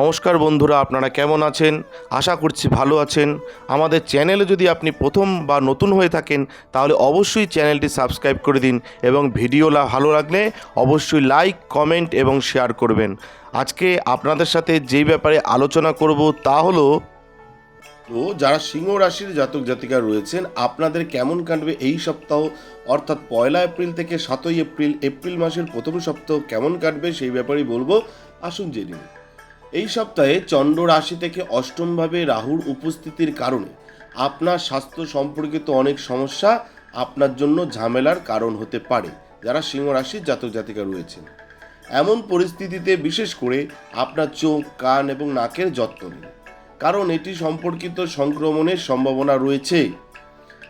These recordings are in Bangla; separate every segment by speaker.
Speaker 1: নমস্কার বন্ধুরা, আপনারা কেমন আছেন? আশা করছি ভালো আছেন। আমাদের চ্যানেলে যদি আপনি প্রথম বা নতুন হয়ে থাকেন, তাহলে অবশ্যই চ্যানেলটি সাবস্ক্রাইব করে দিন এবং ভিডিও ভালো লাগলে অবশ্যই লাইক, কমেন্ট এবং শেয়ার করবেন। আজকে আপনাদের সাথে যেই ব্যাপারে আলোচনা করব তা হলো, তো যারা সিংহ রাশির জাতক জাতিকা রয়েছেন, আপনাদের কেমন কাটবে এই সপ্তাহ? অর্থাৎ পয়লা এপ্রিল থেকে সাতই এপ্রিল এপ্রিল মাসের প্রথম সপ্তাহ কেমন কাটবে সেই ব্যাপারেই বলব। আসুন জেনে নিই। এই সপ্তাহে চন্দ্র রাশি থেকে অষ্টমভাবে রাহুর উপস্থিতির কারণে আপনার স্বাস্থ্য সম্পর্কিত অনেক সমস্যা আপনার জন্য ঝামেলার কারণ হতে পারে, যারা সিংহ রাশির জাতক জাতিকা রয়েছেন। এমন পরিস্থিতিতে বিশেষ করে আপনার চোখ, কান এবং নাকের যত্ন নিন, কারণ এটি সম্পর্কিত সংক্রমণের সম্ভাবনা রয়েছে।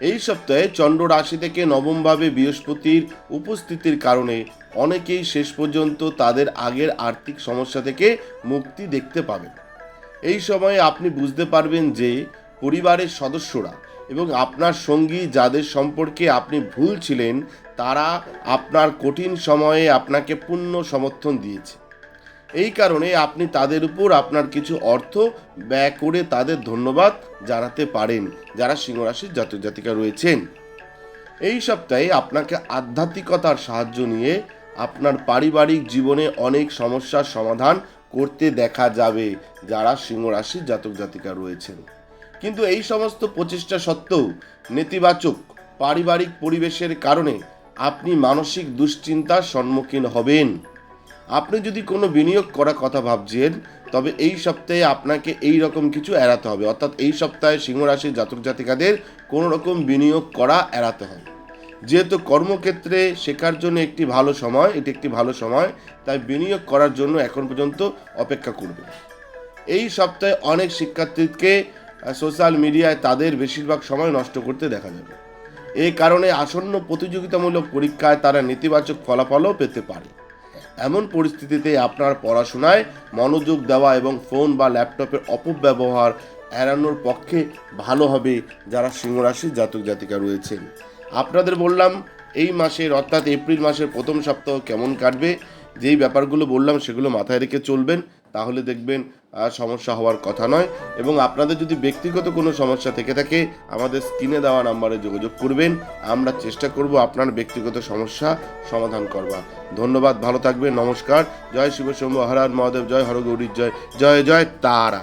Speaker 1: এই সপ্তাহে চন্দ্র রাশি থেকে নবমভাবে বৃহস্পতির উপস্থিতির কারণে অনেকেই শেষ পর্যন্ত তাদের আগের আর্থিক সমস্যা থেকে মুক্তি দেখতে পাবেন। এই সময়ে আপনি বুঝতে পারবেন যে পরিবারের সদস্যরা এবং আপনার সঙ্গী যাদের সম্পর্কে আপনি ভুল ছিলেন, তারা আপনার কঠিন সময়ে আপনাকে পূর্ণ সমর্থন দিয়েছে। এই কারণে আপনি তাদের উপর আপনার কিছু অর্থ ব্যয় করে তাদের ধন্যবাদ জানাতে পারেন, যারা সিংহরাশির জাতক জাতিকা রয়েছেন। এই সপ্তাহে আপনাকে আধ্যাত্মিকতার সাহায্য নিয়ে আপনার পারিবারিক জীবনে অনেক সমস্যার সমাধান করতে দেখা যাবে, যারা সিংহরাশির জাতক জাতিকা রয়েছেন। কিন্তু এই সমস্ত প্রচেষ্টা সত্ত্বেও নেতিবাচক পারিবারিক পরিবেশের কারণে আপনি মানসিক দুশ্চিন্তার সম্মুখীন হবেন। আপনি যদি কোনো বিনিয়োগ করার কথা ভাবছেন, তবে এই সপ্তাহে আপনাকে এই রকম কিছু এড়াতে হবে। অর্থাৎ এই সপ্তাহে সিংহ রাশির জাতক জাতিকাদের কোনো রকম বিনিয়োগ করা এড়াতে হবে। যেহেতু কর্মক্ষেত্রে শেখার জন্য একটি ভালো সময়, এটি একটি ভালো সময়, তাই বিনিয়োগ করার জন্য এখন পর্যন্ত অপেক্ষা করবে। এই সপ্তাহে অনেক শিক্ষার্থীকে সোশ্যাল মিডিয়ায় তাদের বেশিরভাগ সময় নষ্ট করতে দেখা যাবে। এই কারণে আসন্ন প্রতিযোগিতামূলক পরীক্ষায় তারা নেতিবাচক ফলাফলও পেতে পারে। এমন পরিস্থিতিতে আপনার পড়াশোনায় মনোযোগ দেওয়া এবং ফোন বা ল্যাপটপের অপব্যবহার এড়ানোর পক্ষে ভালো হবে যারা সিংহরাশির জাতক জাতিকা রয়েছেন। আপনাদের বললাম, এই মাসের অর্থাৎ এপ্রিল মাসের প্রথম সপ্তাহ কেমন কাটবে? যেই ব্যাপারগুলো বললাম সেগুলো মাথায় রেখে চলবেন। তাহলে দেখবেন আর সমস্যা হওয়ার কথা নয়। এবং আপনাদের যদি ব্যক্তিগত কোনো সমস্যা থেকে থাকে, আমাদের স্ক্রিনে দেওয়া নাম্বারে যোগাযোগ করবেন। আমরা চেষ্টা করব আপনার ব্যক্তিগত সমস্যা সমাধান করবার। ধন্যবাদ, ভালো থাকবেন, নমস্কার। জয় শিবশম্ভ হরান মহাদেব, জয় হরগৌরীর জয় জয় জয় তারা।